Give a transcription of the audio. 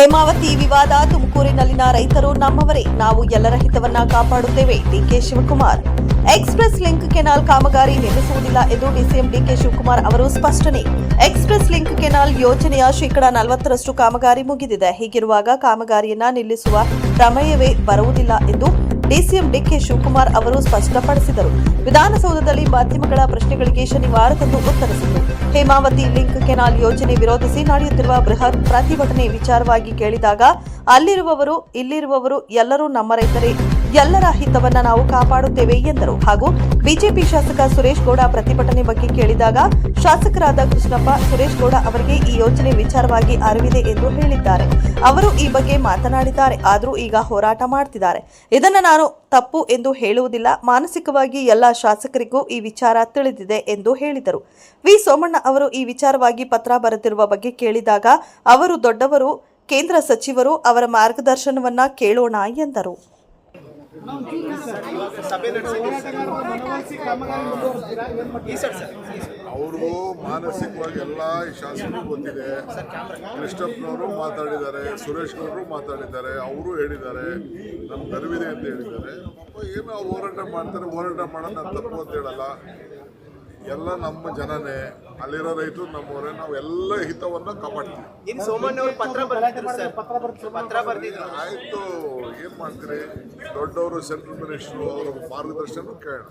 ಹೇಮಾವತಿ ವಿವಾದ ತುಮಕೂರಿನಲ್ಲಿನ ರೈತರು ನಮ್ಮವರೇ. ನಾವು ಎಲ್ಲರ ಹಿತವನ್ನ ಕಾಪಾಡುತ್ತೇವೆ. D K Shivakumar. Express link canal ಕಾಮಗಾರಿ ನಿಲ್ಲಿಸುವುದಿಲ್ಲ ಎಂದು ಡಿಸಿಎಂ ಡಿಕೆ ಶಿವಕುಮಾರ್ ಅವರು ಸ್ಪಷ್ಟನೆ. ಎಕ್ಸ್ಪ್ರೆಸ್ ಲಿಂಕ್ ಕೆನಾಲ್ ಯೋಜನೆಯ ಶೇಕಡಾ ನಲವತ್ತರಷ್ಟು ಕಾಮಗಾರಿ ಮುಗಿದಿದೆ. ಹೀಗಿರುವಾಗ ಕಾಮಗಾರಿಯನ್ನ ನಿಲ್ಲಿಸುವ ಪ್ರಮೇಯವೇ ಬರುವುದಿಲ್ಲ ಎಂದು ಡಿಸಿಎಂ ಡಿಕೆ ಶಿವಕುಮಾರ್ ಅವರು ಸ್ಪಷ್ಟಪಡಿಸಿದರು. ವಿಧಾನಸೌಧದಲ್ಲಿ ಮಾಧ್ಯಮಗಳ ಪ್ರಶ್ನೆಗಳಿಗೆ ಶನಿವಾರದಂದು ಉತ್ತರಿಸಿದರು. ಹೇಮಾವತಿ ಲಿಂಕ್ ಕೆನಾಲ್ ಯೋಜನೆ ವಿರೋಧಿಸಿ ನಡೆಯುತ್ತಿರುವ ಬೃಹತ್ ಪ್ರತಿಭಟನೆ ವಿಚಾರವಾಗಿ ಕೇಳಿದಾಗ, ಅಲ್ಲಿರುವವರು, ಇಲ್ಲಿರುವವರು ಎಲ್ಲರೂ ನಮ್ಮ ರೈತರೇ ಎಲ್ಲರ ಹಿತವನ್ನ ನಾವು ಕಾಪಾಡುತ್ತೇವೆ ಎಂದರು. ಹಾಗೂ ಬಿಜೆಪಿ ಶಾಸಕ ಸುರೇಶ್ ಗೌಡ ಪ್ರತಿಭಟನೆ ಬಗ್ಗೆ ಕೇಳಿದಾಗ ಶಾಸಕರಾದ ಕೃಷ್ಣಪ್ಪ, ಸುರೇಶ್ ಗೌಡ ಅವರಿಗೆ ಈ ಯೋಜನೆ ವಿಚಾರವಾಗಿ ಅರಿವಿದೆ ಎಂದು ಹೇಳಿದ್ದಾರೆ. ಅವರು ಈ ಬಗ್ಗೆ ಮಾತನಾಡಿದ್ದಾರೆ, ಆದರೂ ಈಗ ಹೋರಾಟ ಮಾಡ್ತಿದ್ದಾರೆ. ಇದನ್ನ ನಾನು ತಪ್ಪು ಎಂದು ಹೇಳುವುದಿಲ್ಲ. ಮಾನಸಿಕವಾಗಿ ಎಲ್ಲ ಶಾಸಕರಿಗೂ ಈ ವಿಚಾರ ತಿಳಿದಿದೆ ಎಂದು ಹೇಳಿದರು. ವಿ. ಸೋಮಣ್ಣ ಅವರು ಈ ವಿಚಾರವಾಗಿ ಪತ್ರ ಬರೆದಿರುವ ಬಗ್ಗೆ ಕೇಳಿದಾಗ, ಅವರು ದೊಡ್ಡವರು, ಕೇಂದ್ರ ಸಚಿವರು, ಅವರ ಮಾರ್ಗದರ್ಶನವನ್ನ ಕೇಳೋಣ ಎಂದರು. ಅವ್ರಿಗೂ ಮಾನಸಿಕವಾಗಿ ಎಲ್ಲ ಶಾಸಕರು ಗೊತ್ತಿದೆ. ಕೃಷ್ಣಪ್ಪನವರು ಮಾತಾಡಿದ್ದಾರೆ ಸುರೇಶ್ ಗೌಡರು ಮಾತಾಡಿದ್ದಾರೆ, ಅವರು ಹೇಳಿದ್ದಾರೆ, ನಮ್ಗೆ ಅರಿವಿದೆ ಅಂತ ಹೇಳಿದ್ದಾರೆ. ಏನು ಅವ್ರು ಹೋರಾಟ ಮಾಡ್ತಾರೆ, ಹೋರಾಟ ಮಾಡೋದು ನಾನು ತಪ್ಪು ಅಂತ ಹೇಳಲ್ಲ. ಎಲ್ಲ ನಮ್ಮ ಜನನೇ ಅಲ್ಲಿರೋ ರೈತರು ನಮ್ಮವರೇ ನಾವು ಎಲ್ಲ ಹಿತವನ್ನ ಕಾಪಾಡ್ತೀವಿ. ಆಯ್ತು ಏನ್ ಪತ್ರ ಬರ್ದಿದ್ರು ಸರ್. ಪತ್ರ ಬರ್ದಿದ್ರು. ಆಯಿತು ಏನು ಮಾಡ್ತೀರಿ? ದೊಡ್ಡವರು ಸೆಂಟ್ರಲ್ ಮಿನಿಸ್ಟರ್ ಅವರ ಮಾರ್ಗದರ್ಶನ ಕೇಳೋಣ.